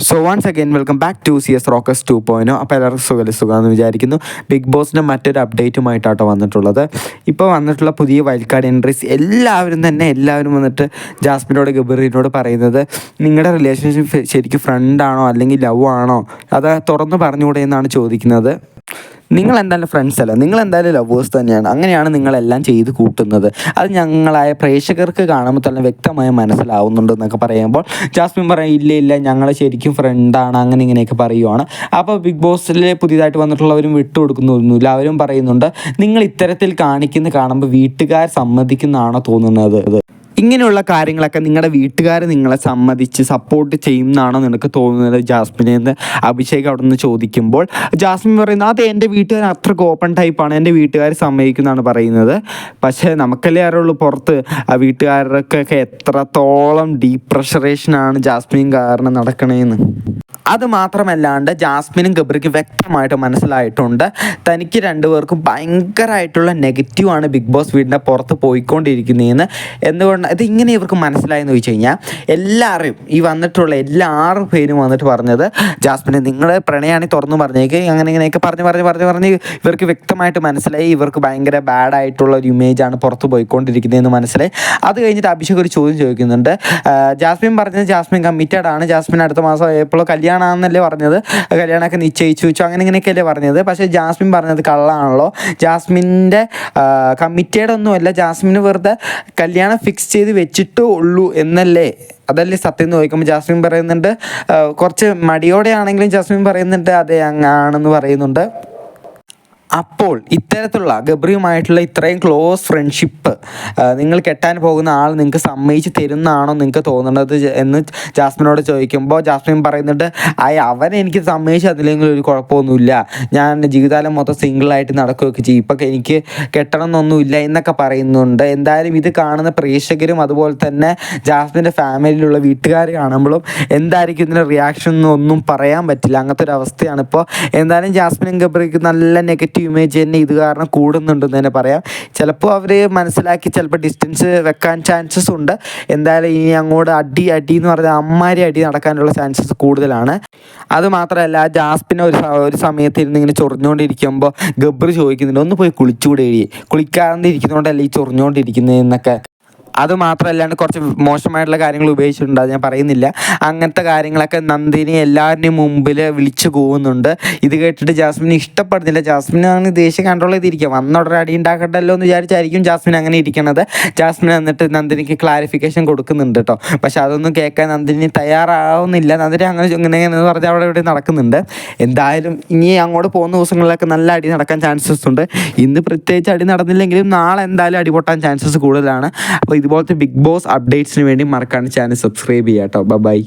So once again welcome back to C S rockers to പോയിനോ അപ്പോൾ എല്ലാവർക്കും സുഖം സുഖമെന്ന് വിചാരിക്കുന്നു. ബിഗ് ബോസിന്റെ മറ്റൊരു അപ്ഡേറ്റുമായിട്ടാട്ടോ വന്നിട്ടുള്ളത്. ഇപ്പോൾ വന്നിട്ടുള്ള പുതിയ വൈൽഡ് കാർഡ് എൻട്രീസ് എല്ലാവരും തന്നെ എല്ലാവരും വന്നിട്ട് ജാസ്മിനോട് ഗബറിനോട് പറയുന്നത് നിങ്ങളുടെ റിലേഷൻഷിപ്പ് ശരിക്കും ഫ്രണ്ടാണോ അല്ലെങ്കിൽ ലവ് ആണോ? അത് തുറന്ന് പറഞ്ഞുകൂടെ എന്നാണ് ചോദിക്കുന്നത്. നിങ്ങൾ എന്തായാലും ഫ്രണ്ട്സ് അല്ല? നിങ്ങൾ എന്തായാലും ലവേഴ്സ് തന്നെയാണ്. അങ്ങനെയാണ് നിങ്ങളെല്ലാം ചെയ്ത് കൂട്ടുന്നത്. അത് ഞങ്ങളായ പ്രേക്ഷകർക്ക് കാണുമ്പോൾ തന്നെ വ്യക്തമായി മനസ്സിലാവുന്നുണ്ട് എന്നൊക്കെ പറയുമ്പോൾ ജാസ്മിൻ പറയും ഇല്ല ഇല്ല ഞങ്ങൾ ശരിക്കും ഫ്രണ്ടാണ് അങ്ങനെ ഇങ്ങനെയൊക്കെ പറയുവാണ്. അപ്പോൾ ബിഗ് ബോസിൽ പുതിയതായിട്ട് വന്നിട്ടുള്ളവരും വിട്ടുകൊടുക്കുന്നൊന്നുമില്ല അവരും പറയുന്നുണ്ട് നിങ്ങൾ ഇത്തരത്തിൽ കാണിക്കുന്ന കാണുമ്പോൾ വീട്ടുകാർ സമ്മതിക്കുന്നതാണോ തോന്നുന്നത്? ഇങ്ങനെയുള്ള കാര്യങ്ങളൊക്കെ നിങ്ങളുടെ വീട്ടുകാർ നിങ്ങളെ സമ്മതിച്ച് സപ്പോർട്ട് ചെയ്യുന്നതാണോ നിനക്ക് തോന്നുന്നത്? ജാസ്മിനെ എന്ന് അഭിഷേക് അവിടെ നിന്ന് ചോദിക്കുമ്പോൾ ജാസ്മിൻ പറയുന്നത് അത് എന്റെ വീട്ടുകാർ അത്ര ഓപ്പൺ ടൈപ്പാണ് എന്റെ വീട്ടുകാർ സമ്മതിക്കുന്നതാണ് പറയുന്നത്. പക്ഷേ നമുക്കല്ലേ അറിയുള്ളൂ പുറത്ത് ആ വീട്ടുകാർക്കൊക്കെ എത്രത്തോളം ഡീപ്രഷറേഷനാണ് പ്രഷറേഷനാണ് ജാസ്മിൻ കാരണം നടക്കണേന്ന്. അത് മാത്രമല്ലാണ്ട് ജാസ്മിനും ഗബ്രിക്ക് വ്യക്തമായിട്ട് മനസ്സിലായിട്ടുണ്ട്. തനിക്ക് രണ്ടുപേർക്കും ഭയങ്കരമായിട്ടുള്ള നെഗറ്റീവാണ് ബിഗ് ബോസ് വീടിന്റെ പുറത്ത് പോയിക്കൊണ്ടിരിക്കുന്നതെന്ന് എന്തുകൊണ്ട് ഇത് ഇങ്ങനെ ഇവർക്ക് മനസ്സിലായെന്ന് ചോദിച്ചു കഴിഞ്ഞാൽ എല്ലാവരെയും ഈ വന്നിട്ടുള്ള എല്ലാവരും പേരും വന്നിട്ട് പറഞ്ഞത് ജാസ്മിനെ നിങ്ങൾ പ്രണയാണി തുറന്നു പറഞ്ഞേക്ക് അങ്ങനെ ഇങ്ങനെയൊക്കെ പറഞ്ഞ് പറഞ്ഞ് പറഞ്ഞ് പറഞ്ഞ് ഇവർക്ക് വ്യക്തമായിട്ട് മനസ്സിലായി. ഇവർക്ക് ഭയങ്കര ബാഡ് ആയിട്ടുള്ള ഒരു ഇമേജാണ് പുറത്ത് പോയിക്കൊണ്ടിരിക്കുന്നതെന്ന് മനസ്സിലായി. അത് കഴിഞ്ഞിട്ട് അഭിഷേക് ഒരു ചോദ്യം ചോദിക്കുന്നുണ്ട്. ജാസ്മിൻ പറഞ്ഞത് ജാസ്മിൻ കമ്മിറ്റഡ് ആണ്. ജാസ്മിൻ അടുത്ത മാസം എപ്പോഴും കല്യാണമാണെന്നല്ലേ പറഞ്ഞത്. കല്യാണമൊക്കെ നിശ്ചയിച്ചു വെച്ചു. അങ്ങനെ ഇങ്ങനെയൊക്കെയല്ലേ പറഞ്ഞത്. പക്ഷേ ജാസ്മിൻ പറഞ്ഞത് കള്ളാണല്ലോ. ജാസ്മിന്റെ കമ്മിറ്റഡ് ഒന്നുമല്ല. ജാസ്മിന് വെറുതെ കല്യാണം ഫിക്സ് ചെയ്ത് വെച്ചിട്ടേ ഉള്ളൂ എന്നല്ലേ? അതല്ലേ സത്യം എന്ന് ചോദിക്കുമ്പോൾ ജാസ്മിൻ പറയുന്നുണ്ട്. കുറച്ച് മടിയോടെ ആണെങ്കിലും ജാസ്മിൻ പറയുന്നുണ്ട് അതെ അങ്ങാണെന്ന് പറയുന്നുണ്ട്. അപ്പോൾ ഇത്തരത്തിലുള്ള ഗബ്രിയുമായിട്ടുള്ള ഇത്രയും ക്ലോസ് ഫ്രണ്ട്ഷിപ്പ് നിങ്ങൾ കെട്ടാൻ പോകുന്ന ആൾ നിങ്ങൾക്ക് സമ്മതിച്ച് തരുന്നതാണോ നിങ്ങൾക്ക് തോന്നുന്നത് എന്ന് ജാസ്മിനോട് ചോദിക്കുമ്പോൾ ജാസ്മിൻ പറയുന്നുണ്ട് ആയ അവൻ എനിക്ക് സമ്മതിച്ച് അതിലെങ്കിൽ ഒരു കുഴപ്പമൊന്നുമില്ല. ഞാൻ ജീവിതകാലം മൊത്തം സിംഗിളായിട്ട് നടക്കുകയൊക്കെ ചെയ്യും. ഇപ്പം എനിക്ക് കെട്ടണം എന്നൊന്നുമില്ല എന്നൊക്കെ പറയുന്നുണ്ട്. എന്തായാലും ഇത് കാണുന്ന പ്രേക്ഷകരും അതുപോലെ തന്നെ ജാസ്മിന്റെ ഫാമിലിയിലുള്ള വീട്ടുകാർ കാണുമ്പോഴും എന്തായിരിക്കും ഇതിന്റെ റിയാക്ഷൻ എന്നൊന്നും പറയാൻ പറ്റില്ല. അങ്ങനത്തെ ഒരു അവസ്ഥയാണ് ഇപ്പോൾ എന്തായാലും ജാസ്മിനും ഗബ്രിക്ക് നല്ല നെഗറ്റീവ് ഇമേജ് തന്നെ ഇത് കാരണം കൂടുന്നുണ്ടെന്ന് തന്നെ പറയാം. ചിലപ്പോൾ അവർ മനസ്സിലാക്കി ചിലപ്പോൾ ഡിസ്റ്റൻസ് വെക്കാൻ ചാൻസസ് ഉണ്ട്. എന്തായാലും ഇനി അങ്ങോട്ട് അടി അടി എന്ന് പറഞ്ഞാൽ അമ്മാരി അടി നടക്കാനുള്ള ചാൻസസ് കൂടുതലാണ്. അതുമാത്രമല്ല മാത്രമല്ല ജാസ്മിനെ ഒരു ഒരു സമയത്ത് ഇരുന്ന് ഇങ്ങനെ ചൊറിഞ്ഞുകൊണ്ടിരിക്കുമ്പോൾ ഗബ്ബർ ചോദിക്കുന്നുണ്ട് ഒന്ന് പോയി കുളിച്ചുകൂടെ എഴുതി കുളിക്കാതെ ഇരിക്കുന്നതുകൊണ്ടല്ല ഈ ചൊറിഞ്ഞുകൊണ്ടിരിക്കുന്നതെന്നൊക്കെ അത് മാത്രമല്ലാണ്ട് കുറച്ച് മോശമായിട്ടുള്ള കാര്യങ്ങൾ ഉപയോഗിച്ചിട്ടുണ്ട് അത് ഞാൻ പറയുന്നില്ല. അങ്ങനത്തെ കാര്യങ്ങളൊക്കെ നന്ദിനി എല്ലാവരുടെയും മുമ്പിൽ വിളിച്ചു പോകുന്നുണ്ട് ഇത് കേട്ടിട്ട് ജാസ്മിന് ഇഷ്ടപ്പെടുന്നില്ല. അങ്ങനെ ദേഷ്യം കൺട്രോൾ ചെയ്തിരിക്കുക. വന്ന ഉടനെ അടി ഉണ്ടാക്കണ്ടല്ലോ എന്ന് വിചാരിച്ചായിരിക്കും ജാസ്മിൻ അങ്ങനെ ഇരിക്കണത്. ജാസ്മിൻ എന്നിട്ട് നന്ദിനിക്ക് ക്ലാരിഫിക്കേഷൻ കൊടുക്കുന്നുണ്ട് കേട്ടോ. പക്ഷെ അതൊന്നും കേൾക്കാൻ നന്ദിനി തയ്യാറാവുന്നില്ല. നന്ദിനി അങ്ങനെ ഇങ്ങനെ എന്ന് പറഞ്ഞാൽ അവിടെ ഇവിടെ നടക്കുന്നുണ്ട്. എന്തായാലും ഇനി അങ്ങോട്ട് പോകുന്ന ദിവസങ്ങളിലൊക്കെ നല്ല അടി നടക്കാൻ ചാൻസസ് ഉണ്ട്. ഇന്ന് പ്രത്യേകിച്ച് അടി നടന്നില്ലെങ്കിലും നാളെ എന്തായാലും അടി പൊട്ടാൻ ചാൻസസ് കൂടുതലാണ്. അപ്പോൾ ഇതുപോലത്തെ ബിഗ് ബോസ് അപ്ഡേറ്റ്സിന് വേണ്ടി മറക്കാണ്ട് ചാനൽ സബ്സ്ക്രൈബ് ചെയ്യാം കേട്ടോ ബൈ